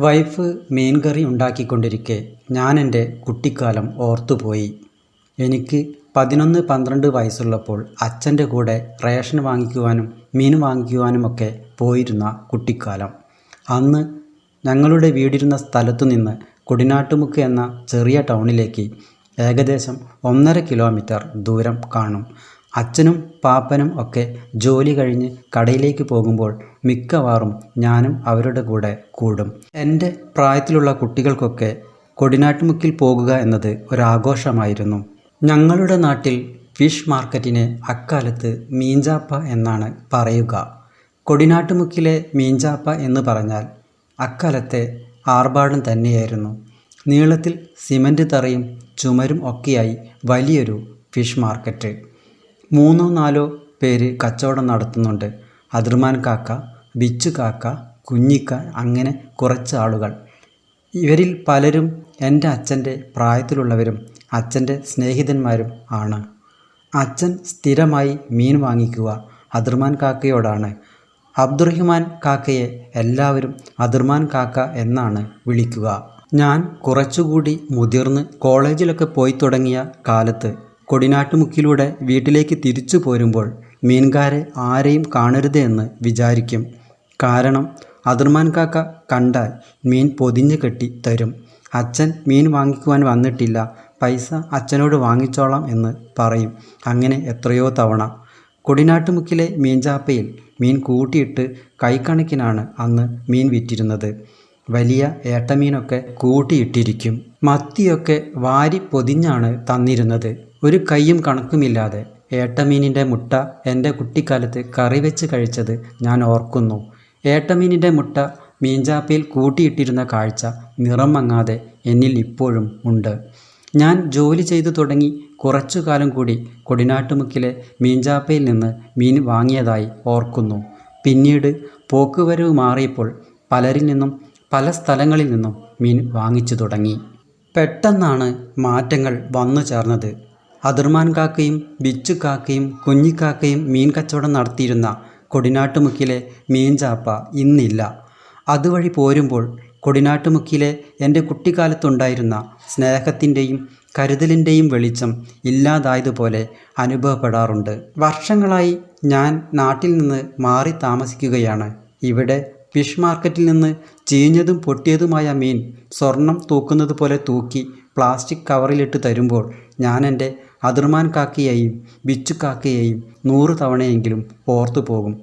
Wife മീൻകറി ഉണ്ടാക്കിക്കൊണ്ടിരിക്കെ. ഞാൻ എന്റെ കുട്ടിക്കാലം ഓർത്തുപോയി. എനിക്ക് പതിനൊന്ന് പന്ത്രണ്ട് വയസ്സുള്ളപ്പോൾ അച്ഛന്റെ കൂടെ റേഷൻ വാങ്ങിക്കുവാനും മീൻ വാങ്ങിക്കുവാനുമൊക്കെ പോയിരുന്ന കുട്ടിക്കാലം. അന്ന് ഞങ്ങളുടെ വീടിരുന്ന സ്ഥലത്തു നിന്ന് കുടിനാട്ടുമുക്ക് എന്ന ചെറിയ ടൗണിലേക്ക് ഏകദേശം ഒന്നര കിലോമീറ്റർ ദൂരം കാണും. അച്ഛനും പാപ്പനും ഒക്കെ ജോലി കഴിഞ്ഞ് കടയിലേക്ക് പോകുമ്പോൾ മിക്കവാറും ഞാനും അവരുടെ കൂടെ കൂടും. എന്റെ പ്രായത്തിലുള്ള കുട്ടികൾക്കൊക്കെ കൊടിനാട്ടുമുക്കിൽ പോകുക എന്നത് ഒരാഘോഷമായിരുന്നു. ഞങ്ങളുടെ നാട്ടിൽ ഫിഷ് മാർക്കറ്റിനെ അക്കാലത്ത് മീഞ്ചാപ്പ എന്നാണ് പറയുക. കൊടിനാട്ടുമുക്കിലെ മീഞ്ചാപ്പ എന്ന് പറഞ്ഞാൽ അക്കാലത്തെ ആർഭാടം തന്നെയായിരുന്നു. നീളത്തിൽ സിമന്റ് തറയും ചുമരും ഒക്കെയായി വലിയൊരു ഫിഷ് മാർക്കറ്റ്. മൂന്നോ നാലോ പേര് കച്ചവടം നടത്തുന്നുണ്ട്. അതിർമാൻ കാക്ക ബിച്ചു കാക്ക കുഞ്ഞിക്ക അങ്ങനെ കുറച്ച് ആളുകൾ. ഇവരിൽ പലരും എന്റെ അച്ഛന്റെ പ്രായത്തിലുള്ളവരും അച്ഛന്റെ സ്നേഹിതന്മാരും ആണ്. അച്ഛൻ സ്ഥിരമായി മീൻ വാങ്ങിക്കുക അതിർമാൻ കാക്കയോടാണ്. അബ്ദുറഹിമാൻ കാക്കയെ എല്ലാവരും അതിർമാൻ കാക്ക എന്നാണ് വിളിക്കുക. ഞാൻ കുറച്ചുകൂടി മുതിർന്ന് കോളേജിലൊക്കെ പോയി തുടങ്ങിയ കാലത്ത് കൊടിനാട്ടുമുക്കിലൂടെ വീട്ടിലേക്ക് തിരിച്ചു പോരുമ്പോൾ മീൻകാരെ ആരെയും കാണരുത് എന്ന് വിചാരിക്കും. കാരണം അതിർമാൻ കാക്ക കണ്ടാൽ മീൻ പൊതിഞ്ഞു കെട്ടി തരും. അച്ഛൻ മീൻ വാങ്ങിക്കുവാൻ വന്നിട്ടില്ല. പൈസ അച്ഛനോട് വാങ്ങിച്ചോളാം എന്ന് പറയും. അങ്ങനെ എത്രയോ തവണ. കൊടിനാട്ടുമുക്കിലെ മീൻചാപ്പയിൽ മീൻ കൂട്ടിയിട്ട് കൈക്കണക്കിനാണ് അന്ന് മീൻ വിറ്റിരുന്നത്. വലിയ ഏട്ടമീനൊക്കെ കൂട്ടിയിട്ടിരിക്കും. മത്തിയൊക്കെ വാരി പൊതിഞ്ഞാണ് തന്നിരുന്നത്. ഒരു കൈയും കണക്കുമില്ലാതെ ഏട്ടമീനിന്റെ മുട്ട എന്റെ കുട്ടിക്കാലത്ത് കറി വെച്ച് കഴിച്ചത് ഞാൻ ഓർക്കുന്നു. ഏട്ടമീനിന്റെ മുട്ട മീൻചാപ്പയിൽ കൂട്ടിയിട്ടിരുന്ന കാഴ്ച നിറം മങ്ങാതെ എന്നിൽ ഇപ്പോഴും ഉണ്ട്. ഞാൻ ജോലി ചെയ്തു തുടങ്ങി കുറച്ചു കാലം കൂടി കൊടിനാട്ടുമുക്കിലെ മീൻചാപ്പയിൽ നിന്ന് മീൻ വാങ്ങിയതായി ഓർക്കുന്നു. പിന്നീട് പോക്കുവരവ് മാറിയപ്പോൾ പലരിൽ നിന്നും പല സ്ഥലങ്ങളിൽ നിന്നും മീൻ വാങ്ങിച്ചു തുടങ്ങി. പെട്ടെന്നാണ് മാറ്റങ്ങൾ വന്നു ചേർന്നത്. അതിർമാൻ കാക്കയും ബിച്ചു കാക്കയും കുഞ്ഞിക്കാക്കയും മീൻ കച്ചവടം നടത്തിയിരുന്ന കൊടിനാട്ടുമുക്കിലെ മീൻചാപ്പ ഇന്നില്ല. അതുവഴി പോരുമ്പോൾ കൊടിനാട്ടുമുക്കിലെ എന്റെ കുട്ടിക്കാലത്തുണ്ടായിരുന്ന സ്നേഹത്തിന്റെയും കരുതലിന്റെയും വെളിച്ചം ഇല്ലാതായതുപോലെ അനുഭവപ്പെടാറുണ്ട്. വർഷങ്ങളായി ഞാൻ നാട്ടിൽ നിന്ന് മാറി താമസിക്കുകയാണ്. ഇവിടെ ഫിഷ് മാർക്കറ്റിൽ നിന്ന് ചീഞ്ഞതും പൊട്ടിയതുമായ മീൻ സ്വർണം തൂക്കുന്നത് പോലെ തൂക്കി പ്ലാസ്റ്റിക് കവറിലിട്ട് തരുമ്പോൾ ഞാൻ എന്റെ അതിർമാൻ കാക്കയെയും ബിച്ചു കാക്കയെയും നൂറ് തവണയെങ്കിലും ഓർത്തു പോകും.